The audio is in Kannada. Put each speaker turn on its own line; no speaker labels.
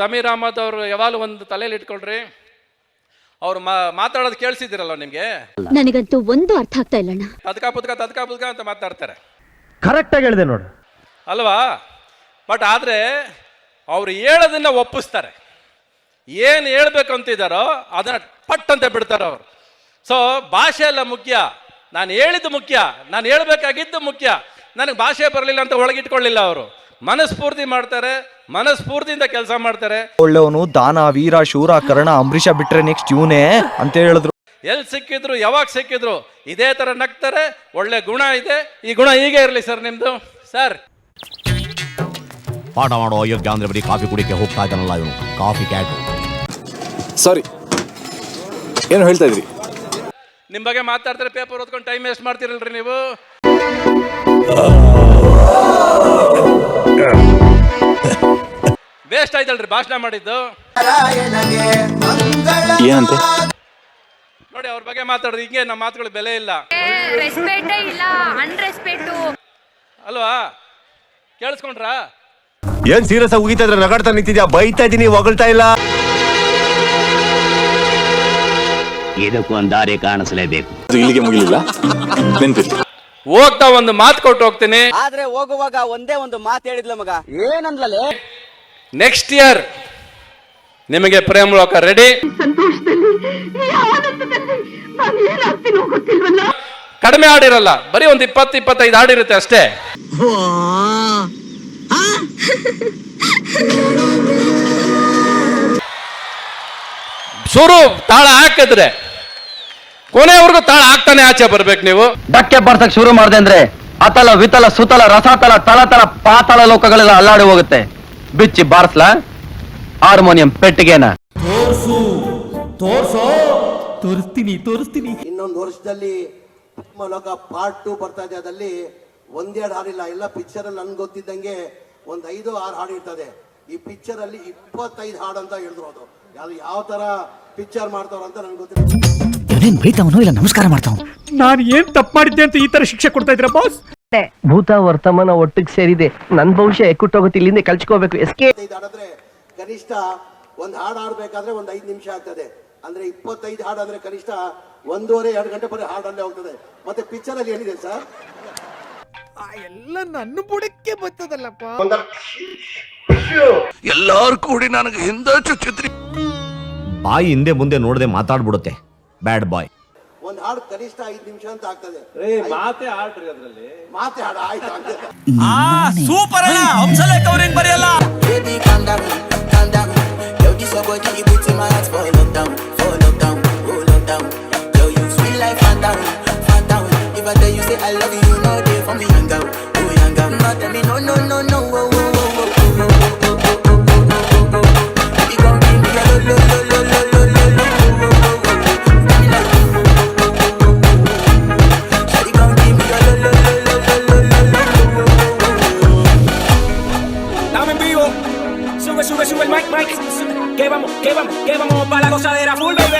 ಜಮೀರ್ ಅಹಮದ್ ಅವರು ಯಾವಾಗಲೂ ಒಂದು ತಲೆಯಲ್ಲಿ ಇಟ್ಕೊಳ್ರಿ. ಅವ್ರು ಮಾ ಮಾತಾಡೋದು ಕೇಳಿಸಿದಿರಲ್ಲ ನಿಮಗೆ?
ನನಗಂತೂ ಒಂದು ಅರ್ಥ ಆಗ್ತಾ ಇಲ್ಲಣ್ಣ.
ತದ್ಕ ಪುದ್ಕ ತದ್ಕ ಪುದ್ಕ ಅಂತ ಮಾತಾಡ್ತಾರೆ.
ಕರೆಕ್ಟಾಗಿ ಹೇಳಿದೆ ನೋಡು.
ಅಲ್ವಾ? ಬಟ್ ಆದರೆ ಅವ್ರು ಹೇಳೋದನ್ನ ಒಪ್ಪಿಸ್ತಾರೆ. ಏನು ಹೇಳ್ಬೇಕು ಅಂತಿದ್ದಾರೋ ಅದನ್ನ ಪಟ್ ಅಂತ ಬಿಡ್ತಾರೆ ಅವರು. ಸೊ ಭಾಷೆ ಎಲ್ಲ ಮುಖ್ಯ. ನಾನು ಹೇಳಿದ್ದು ಮುಖ್ಯ. ನಾನು ಹೇಳ್ಬೇಕಾಗಿದ್ದು ಮುಖ್ಯ. ನನಗೆ ಭಾಷೆ ಬರಲಿಲ್ಲ ಅಂತ ಒಳಗಿಟ್ಕೊಳ್ಳಿಲ್ಲ ಅವರು. ಮನಸ್ಫೂರ್ತಿ ಮಾಡ್ತಾರೆ. ಮನಸ್ಫೂರ್ತಿಯಿಂದ ಕೆಲಸ ಮಾಡ್ತಾರೆ.
ಒಳ್ಳೆಯವನು ದಾನ ವೀರ ಶೂರ ಕರ್ಣ ಅಂಬರೀಷ ಬಿಟ್ರೆ ನೆಕ್ಸ್ಟ್ ಇವನೇ ಅಂತ ಹೇಳಿದ್ರು.
ಎಲ್ಲಿ ಸಿಕ್ಕಿದ್ರು ಯಾವಾಗ ಸಿಕ್ಕಿದ್ರು ಇದೇ ಥರ ನಗ್ತಾರೆ ಒಳ್ಳೆ ಗುಣ ಇದೆ. ಈ ಗುಣ ಹೀಗೆ ಇರಲಿ ಸರ್ ನಿಮ್ಮದು ಸರ್.
ಪಾಠ ಮಾಡೋ ಅಯೋಗ್ಯ ಅಂದ್ರೆ ಬರೀ ಕಾಫಿ ಕುಡಿಕೆ ಹೋಗ್ತಾ ಇದ್ದಾನಲ್ಲ ಇವನು. Coffee cat.
ಸಾರಿ ಏನು ಹೇಳ್ತಾ ಇದ್ರಿ?
ನಿಮ್ಮ ಬಗ್ಗೆ ಮಾತಾಡ್ತಾರೆ ಪೇಪರ್ ಓದ್ಕೊಂಡು ಟೈಮ್ ವೇಸ್ಟ್ ಮಾಡ್ತಿರಲ್ರಿ ನೀವು? ವೇಸ್ಟ್ ಇದ್ದಾಳ್ರಿ ಭಾಷಣ ಮಾಡಿದ್ದು.
ಏನಂತೆ?
ನೋಡಿ ಅವ್ರ ಬಗ್ಗೆ ಮಾತಾಡ್ರಿ ಹಿಂಗೆ ನಮ್ಮ ಮಾತುಗಳು ಬೆಲೆ ಇಲ್ಲ.
ರೆಸ್ಪೆಕ್ಟೇ
ಇಲ್ಲ
ಅನ್ರೆಸ್ಪೆಕ್ಟು
ಅಲ್ವಾ? ಕೇಳಿಸ್ಕೊಂಡ್ರಾ?
ಏನ್ ಸೀರಿಯಸ್ ಆಗಿ ಉಗಿತಾ ಇದ್ರೆ ನಗಾಡ್ತಾ ನಿಂತಿದ್ಯಾ? ಬೈತಾ ಇದೀನಿ ಹೊಗಳ್ತಾ ಇಲ್ಲ.
ಇದಕ್ಕೊಂದು ದಾರಿ ಕಾಣಿಸಲೇಬೇಕು.
ಅದು ಇಲ್ಲಿಗೆ ಮುಗಿಲಿಲ್ಲ. ನೆನ್ಪಿರ್ಲಿ
ಹೋಗ್ತಾ ಒಂದು ಮಾತು ಕೊಟ್ಟು ಹೋಗ್ತೀನಿ.
ಆದ್ರೆ ಹೋಗುವಾಗ ಒಂದೇ ಒಂದು ಮಾತು ಹೇಳಿದ್ಲ ಮಗ. ಏನಂದ್ಲಲೆ?
ನೆಕ್ಸ್ಟ್ ಇಯರ್ ನಿಮಗೆ ಪ್ರೇಮಲೋಕ ರೆಡಿ ಕಡಿಮೆ ಆಡಿರಲ್ಲ ಬರೀ ಒಂದು ಇಪ್ಪತ್ತು ಇಪ್ಪತ್ತೈದು ಆಡಿರುತ್ತೆ ಅಷ್ಟೇ. ಶುರು ತಾಳ ಹಾಕಿದ್ರೆ. ಕೊನೆವರೆಗೂ ತಾಳ ಹಾಕ್ತಾನೆ ಆಚೆ ಬರ್ಬೇಕು ನೀವು.
ಡಕ್ಕೆ ಬರ್ತಕ್ಕೆ ಶುರು ಮಾಡಿದೆ ಅಂದ್ರೆ ಅತಲ ವಿತಲ ಸುತಲ ರಸತಲ ತಳತಲ ಪಾತಳ ಲೋಕಗಳೆಲ್ಲ ಅಲ್ಲಾಡಿ ಹೋಗುತ್ತೆ. ಬಿಚ್ಚಿ ಬಾರಿಸ್ಲ? ಹಾರ್ಮೋನಿಯಂ ಪೆಟ್ಟಿಗೆನ.
ಇನ್ನೊಂದು ವರ್ಷದಲ್ಲಿ ಲೋಕ ಪಾರ್ಟ್ ಟು ಬರ್ತಾ ಇದೆ. ಅದಲ್ಲಿ ಒಂದೆರಡು ಹಾಡಿಲ್ಲ ಎಲ್ಲ ಪಿಕ್ಚರ್ ಅಲ್ಲಿ ನನ್ಗೆ ಗೊತ್ತಿದ್ದಂಗೆ ಒಂದ್ ಐದು ಆರು ಹಾಡು ಇರ್ತದೆ. ಈ ಪಿಕ್ಚರ್ ಅಲ್ಲಿ ಇಪ್ಪತ್ತೈದು ಹಾಡು ಅಂತ ಹೇಳಿದ್ರು ಅದು ಯಾವ್ದು ಯಾವ ತರ ಪಿಕ್ಚರ್ ಮಾಡ್ತಾವ್ರ ಅಂತ ನನ್ಗೆ ಗೊತ್ತಿಲ್ಲ.
ಬೈತಾವನೋ ಇಲ್ಲ ನಮಸ್ಕಾರ ಮಾಡ್ತಾವ
ನಾನು ಏನ್ ತಪ್ಪು ಮಾಡಿದ್ದೆ ಅಂತ ಈ ತರ ಶಿಕ್ಷೆ ಕೊಡ್ತಾ ಇದ್ರ ಬಾಸ್
ಭೂತ ವರ್ತಮಾನ ಒಟ್ಟಿಗೆ ಸೇರಿದೆ. ನನ್ ಭವಿಷ್ಯ ಎಕ್ಕುಟ್ಟೋಗುತ್ತೆ ಇಲ್ಲಿಂದ ಕಲ್ಚ್ಕೋಬೇಕು. ಎಸ್ಕೆ
ಹಾಡಿದ್ರೆ ಹಾಡಾದ್ರೆ ಕನಿಷ್ಠ ಒಂದ್ ಹಾಡು ಆಡ್ಬೇಕಾದ್ರೆ ಒಂದ್ ಐದ್ ನಿಮಿಷ ಆಗ್ತದೆ. ಅಂದ್ರೆ ಇಪ್ಪತ್ತೈದು ಹಾಡು ಅಂದ್ರೆ ಕನಿಷ್ಠ ಒಂದೂವರೆ ಎರಡು ಗಂಟೆ ಬರೀ ಹಾಡಲ್ಲೇ ಹೋಗ್ತದೆ. ಮತ್ತೆ ಪಿಕ್ಚರ್ ಅಲ್ಲಿ ಏನಿದೆ ಸರ್
ಬಾಯಿ ಹಿಂದೆ ಮುಂದೆ ನೋಡದೆ ಮಾತಾಡ್ಬಿಡುತ್ತೆ. ಬ್ಯಾಡ್ ಬಾಯ್
ಹಾಡು ಕನಿಷ್ಠ ಐದು ನಿಮಿಷ ಅಂತ ಆಗ್ತದೆ
ಮಾತೆ ಆಡ್ರಿ ಅದ್ರಲ್ಲಿ
ಮಾತೆ ಹಾಡು ಆಯ್ತು ಆಗ್ತದೆ
ಆ
ಸೂಪರ್
ಅಣ್ಣ ಹಂಸಲೆ
ಕವರಿಂಗ್ ಬರೆಯಲ್ಲ
Baby, calm down, calm down. Yo, this your body, it puts in my heart for lockdown, for lockdown, oh lockdown. Yo, you sweet like phantom, phantom. If I tell you say I love you, you know they for me hang out, oh hang out. Not tell me
sube, sube el mic, mic. Que vamos, que vamos, que vamos para la gozadera full, bebé.